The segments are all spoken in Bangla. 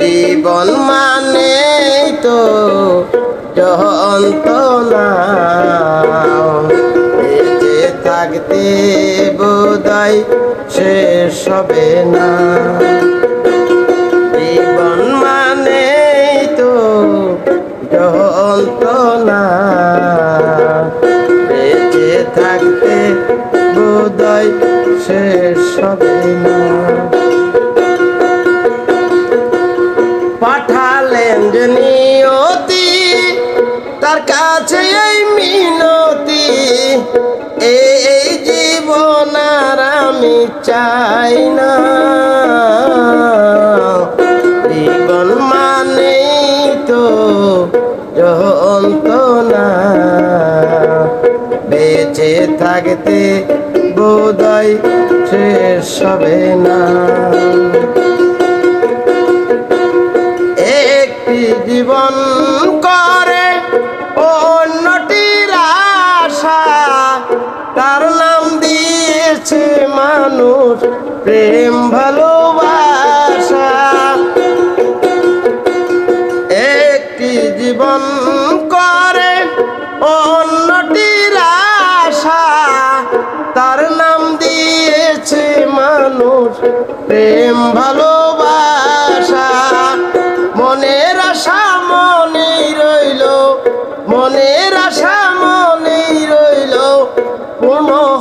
জীবন মানে তো যন্ত্রণা বেঁচে থাকতে বোধয় শেষ হবে না। জীবন মানে তো যন্ত্রণা বেঁচে থাকতে বোধয় শেষ হবে না। এই মিনতি, এই জীবন আর আমি চাই না। জীবন মানে তো যন্ত্রণা। বেঁচে থাকতে বোধয় শেষ হবে না। একটি জীবন করে অন্যটির আশা, তার নাম দিয়েছে মানুষ প্রেম ভালোবাসা। একটি জীবন করে অন্যটির আশা, তার নাম দিয়েছে মানুষ প্রেম ভালোবাসা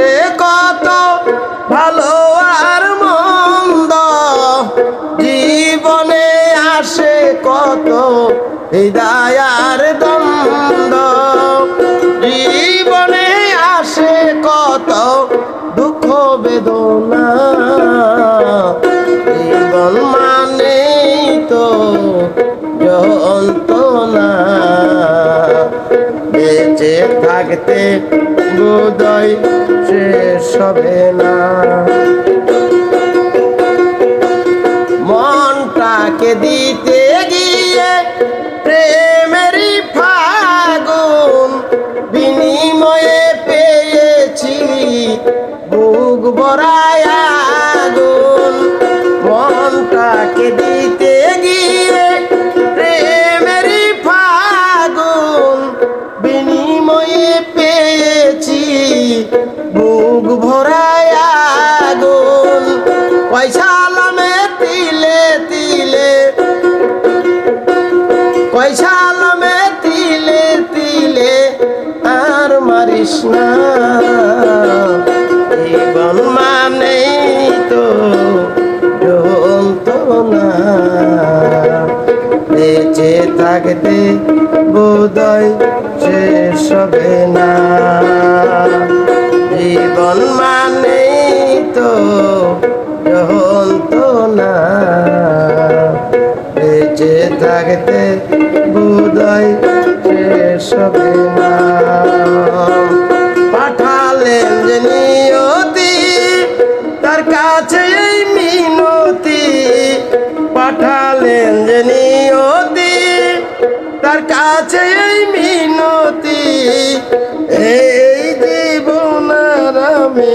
আসে কত ভালো আর মন্দ। জীবনে আসে কত হৃদয়ার দ্বন্দ্ব থাকতে বোধয় শেষ হবে না। মনটাকে দিতে গিয়ে প্রেমেরই ফাগুন বিনিময়ে পেয়েছি বুক ভরায় পয়সা লামে তিলে তিলে। পয়সা লামে তিলে তিলে। আর মারিস না। জীবন মানে তো যন্ত্রণা বেঁচে থাকতে বোধয় শেষ হবে না। জীবন মানে থাকতে বোধয় শেষ হবে না। পাঠালেন যে নিয়তি, তার কাছে এই মিনতি। পাঠালেন যে নিয়তি, তার কাছে এই মিনতি। এই জীবন আমি